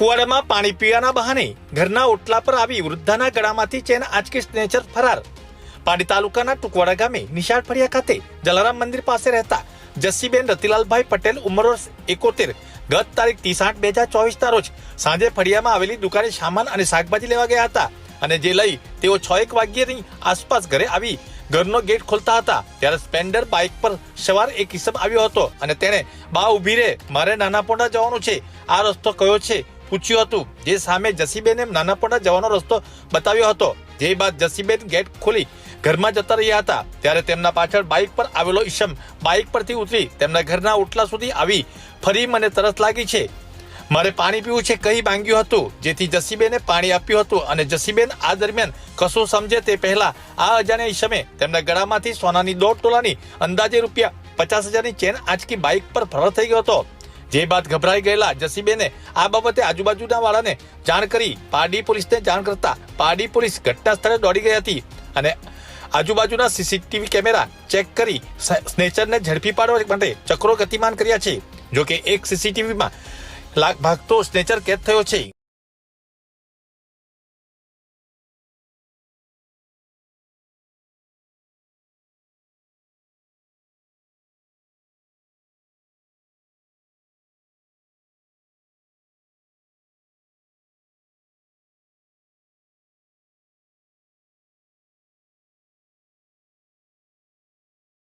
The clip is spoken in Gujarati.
કુવાડામાં પાણી પીવાના બહાને ઘરના ઓટલા પર આવી વૃદ્ધાના ગળામાંથી ચેન આંચકી સ્નેચર ફરાર. પાડી તાલુકાના ટુકવાડા ગામે નિશાળ ફળિયા ખાતે જલારામ મંદિર પાસે રહેતા જસ્સીબેન રતિલાલભાઈ પટેલ ઉંમર વર્ષ એકોતેર, ગત તારીખ ત્રીસ આઠ બે હજાર ચોવીસના રોજ સાંજે ફળિયામાં આવેલી દુકાને સામાન અને શાકભાજી લેવા ગયા હતા અને જે લઈ તેઓ છ એક વાગ્યાની આસપાસ ઘરે આવી ઘરનો ગેટ ખોલતા હતા. ત્યારે સ્પેન્ડર બાઇક પર સવાર એક કિસમ આવ્યો હતો અને તેણે બા ઊભી રે, મારે નાના પોંડા જવાનું છે. આ રસ્તો કયો છે? પૂછ્યું હતું. જે સામે જસીબેને નાનાપણા જવાનો રસ્તો બતાવ્યો હતો. જે બાદ જસીબેન ગેટ ખોલી ઘરમાં જતા રહ્યા હતા. ત્યારે તેમના પાછળ બાઇક પર આવેલો ઈશમ બાઇક પરથી ઉતરી તેમના ઘરના ઓટલા સુધી આવી. ફરી મને તરસ લાગી છે. મારે પાણી પીવું છે કહી માંગ્યું હતું. જેથી જસીબેને પાણી આપ્યું હતું અને જસીબેન આ દરમિયાન કશું સમજે તે પહેલા આ અજાણ્યા ઈશમે તેમના ગળામાંથી સોનાની દોઢ તોલાની અંદાજે રૂપિયા પચાસ હજારની ચેન આંચકી બાઇક પર ફરર થઈ ગયો હતો. જે બાદ ગભરાઈ ગયેલા જસીબેને આ બાબતે આજુબાજુના વાળાને જાણ કરી પારડી પોલીસને જાણ કરતા પારડી પોલીસ ઘટના સ્થળે દોડી ગઈ હતી અને આજુબાજુના સીસીટીવી કેમેરા ચેક કરી સ્નેચરને ઝડપી પાડવા માટે ચક્રો ગતિમાન કર્યા છે. જોકે એક સીસીટીવીમાં લાગ ભાગતો સ્નેચર કેદ થયો છે.